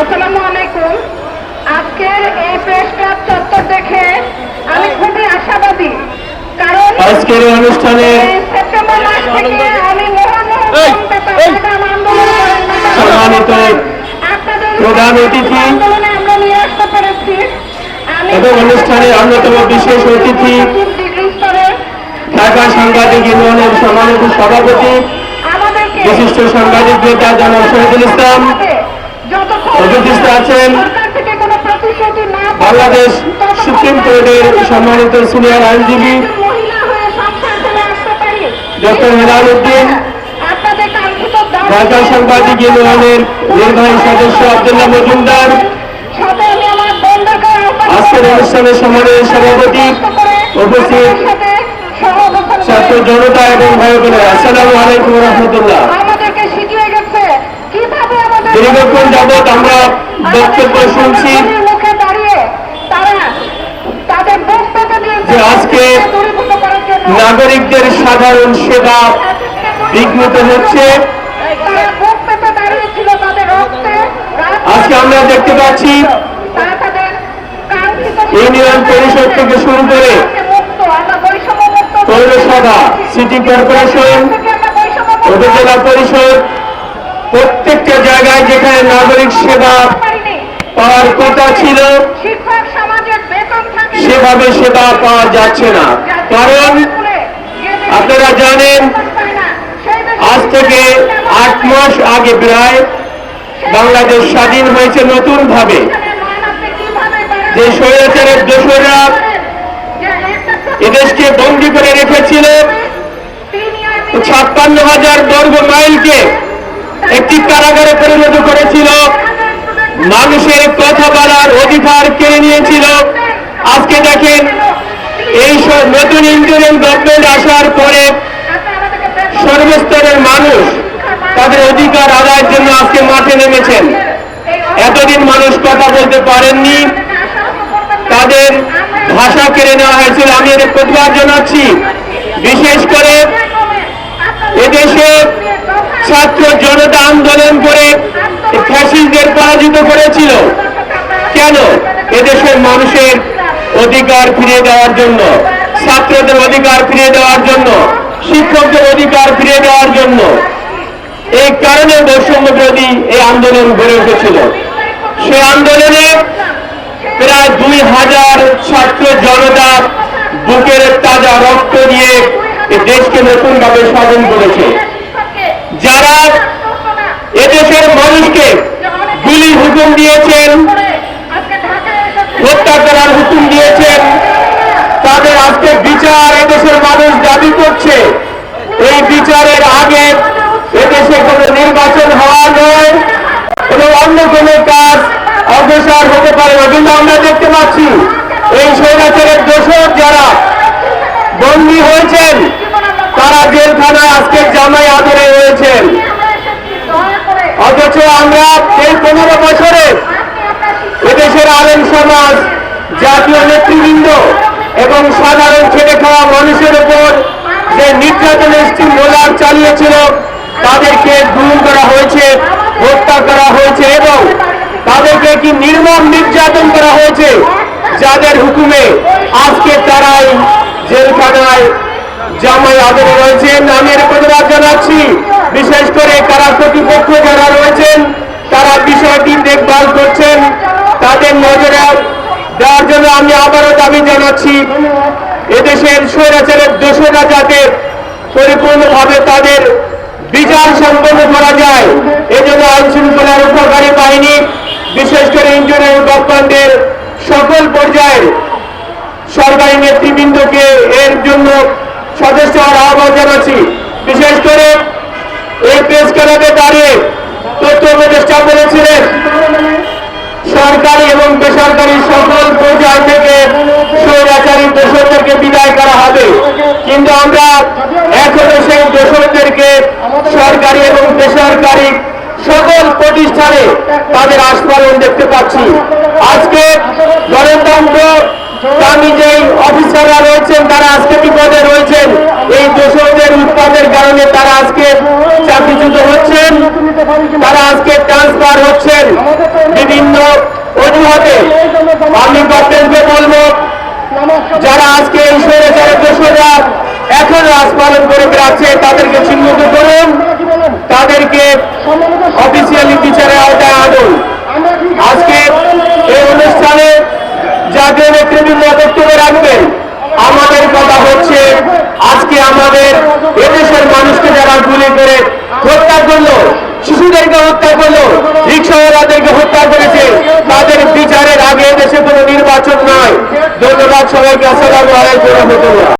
আসসালামু আলাইকুম। আজকের এই প্রেস ক্লাব চত্বর দেখে আমি খুবই আশাবাদী। কারণ আজকের অনুষ্ঠানে সেপ্টেম্বর মাস থেকে আমি সম্মানিত প্রধান অতিথি। আন্দোলনে আমরা নিয়ে আসতে পেরেছি। আমি এবং অনুষ্ঠানের অন্যতম বিশেষ অতিথি ঢাকা সাংবাদিক ইউনিয়নের সম্মানিত সভাপতি বিশিষ্ট সাংবাদিক নেতা জনাব শহীদুল ইসলাম। উপস্থিত আছেন বাংলাদেশ সুপ্রিম কোর্টের সম্মানিত সিনিয়র আইনজীবী ডক্টর হেলাল উদ্দিন ঢাকা সাংবাদিক ইউনিয়নের নির্বাহী সদস্য আব্দুল্লাহ মজুমদার আজকের করব। অনুষ্ঠানের সম্মানের সভাপতি উপস্থিত ছাত্র জনতা এবং ভাই বোনেরা আসসালামু আলাইকুম রহমতুল্লাহ দীর্ঘক্ষণ যাবৎ আমরা বক্তব্য শুনছি যে আজকে নাগরিকদের সাধারণ সেবা বিঘ্নিত হচ্ছে। আজকে আমরা দেখতে পাচ্ছি ইউনিয়ন পরিষদ থেকে শুরু করে পৌরসভা, সিটি কর্পোরেশন, উপজেলা পরিষদ প্রত্যেকটা জায়গায় যেখানে নাগরিক সেবা পাওয়ার কথা ছিল সেভাবে সেবা পাওয়া যাচ্ছে না। কারণ আপনারা জানেন আজ থেকে আট মাস আগে প্রায় বাংলাদেশ স্বাধীন হয়েছে নতুন ভাবে যে স্বৈরাচারের দোসররা এদেশকে বন্দী করে রেখেছিল ছাপ্পান্ন হাজার বর্গ মাইলকে একটি কারাগারে পরিণত করেছিল। মানুষের কথা বলার অধিকার কেড়ে নিয়েছিল। আজকে দেখেন, এই নতুন ইন্ডিয়ান গভর্নমেন্ট আসার পরে সর্বস্তরের মানুষ তাদের অধিকার আদায়ের জন্য আজকে মাঠে নেমেছেন। এতদিন মানুষ কথা বলতে পারেননি। তাদের ভাষা কেড়ে নেওয়া হয়েছিল। আমি এর প্রতিবাদ জানাচ্ছি। বিশেষ করে এদেশে ছাত্র জনতা আন্দোলন করে ফ্যাসিস্টদের পরাজিত করেছিল। কেন? এদেশের মানুষের অধিকার ফিরিয়ে দেওয়ার জন্য, ছাত্রদের অধিকার ফিরিয়ে দেওয়ার জন্য, শিক্ষকদের অধিকার ফিরিয়ে দেওয়ার জন্য। এই কারণে বৈষম্য বিরোধী এই আন্দোলন গড়ে উঠেছিল। সে আন্দোলনে প্রায় দুই হাজার ছাত্র জনতা বুকের তাজা রক্ত দিয়ে দেশকে নতুনভাবে স্বাধীন করেছে। যারা এদেশের মানুষকে গুলি হুকুম দিয়েছেন, হত্যা করার হুকুম দিয়েছেন, তাদের আজকে বিচার এদেশের মানুষ দাবি করছে। এই বিচারের আগে এদেশে কোনো নির্বাচন হওয়া নয় কোনো অন্য কোনো কাজ অগ্রসর হতে পারে না। কিন্তু আমরা দেখতে পাচ্ছি, এই স্বৈরাচারের দোষক যারা বন্দী হয়েছেন তারা জেলখানায় আজকে জামাই আদরে রয়েছেন অথচ আমরা এই পনেরো বছরে এদেশের আলেম সমাজ, জাতীয় নেতৃবৃন্দ এবং সাধারণ খেটে খাওয়া মানুষের উপর যে নির্যাতনের মোলার চালিয়েছিল, তাদেরকে গুম করা হয়েছে, হত্যা করা হয়েছে এবং তাদেরকে কি নির্মম নির্যাতন করা হয়েছে? যাদের হুকুমে আজকে তারাই জেলখানায় জামাই আদরে রয়েছেন আমি এর প্রতিবাদ জানাচ্ছি। বিশেষ করে কারা কর্তৃপক্ষ যারা রয়েছেন, তারা বিষয়টি দেখভাল করছেন। তাদের নজরে দেওয়ার জন্য আমি আবারও দাবি জানাচ্ছি, এদেশের স্বৈরাচারের দোষরা যাতে পরিপূর্ণভাবে তাদের বিচার সম্পন্ন করা যায়। এজন্য আইন শৃঙ্খলার উপকারী বাহিনী, বিশেষ করে ইঞ্জিনিয়ারিং গভর্নমেন্টের সকল পর্যায়ের সরকারি নেতৃবৃন্দকে এর জন্য সদস্য আহ্বান জানাচ্ছি। বিশেষ করে এই প্রেস ক্লাবে দাঁড়িয়ে তথ্য উপদেষ্টা বলেছিলেন, সরকারি এবং বেসরকারি সকল পর্যায় থেকে স্বৈরাচারী দোষরদেরকে বিদায় করা হবে। কিন্তু আমরা এখনও সেই দোষরদেরকে সরকারি এবং বেসরকারি সকল প্রতিষ্ঠানে তাদের আস্ফালন দেখতে পাচ্ছি। আজকে গণতন্ত্র দামি যেই অফিসাররা রয়েছেন, তারা আজকে বিপদে রয়েছেন। এই দোষকদের উৎপাদের কারণে তারা আজকে চাকরিচ্যুত হচ্ছেন। তারা আজকে ট্রান্সফার হচ্ছেন। বিভিন্ন অজুহাতে। আমি গভর্নমেন্টকে বলব, যারা আজকে এই স্বৈরাচারের দোষরা এখন রাজ পালন করে বেড়াচ্ছে, তাদেরকে চিহ্নিত করুন। তাদেরকে অফিসিয়ালি বিচারের আওতায় আনুন। আজকে এই অনুষ্ঠানে জাতীয় নেতৃবৃন্দ বক্তব্য রাখবেন, আমাদের কথা হচ্ছে আজকে আমাদের এদেশের মানুষকে যারা গুলি করে হত্যা করল, শিশুদেরকে হত্যা করল রিক্সাওয়ালাদেরকে হত্যা করেছে, তাদের বিচারের আগে দেশে কোনো নির্বাচন নয়। ধন্যবাদ সবাইকে, আসসালামু আলাইকুম রহমতুল্লাহ।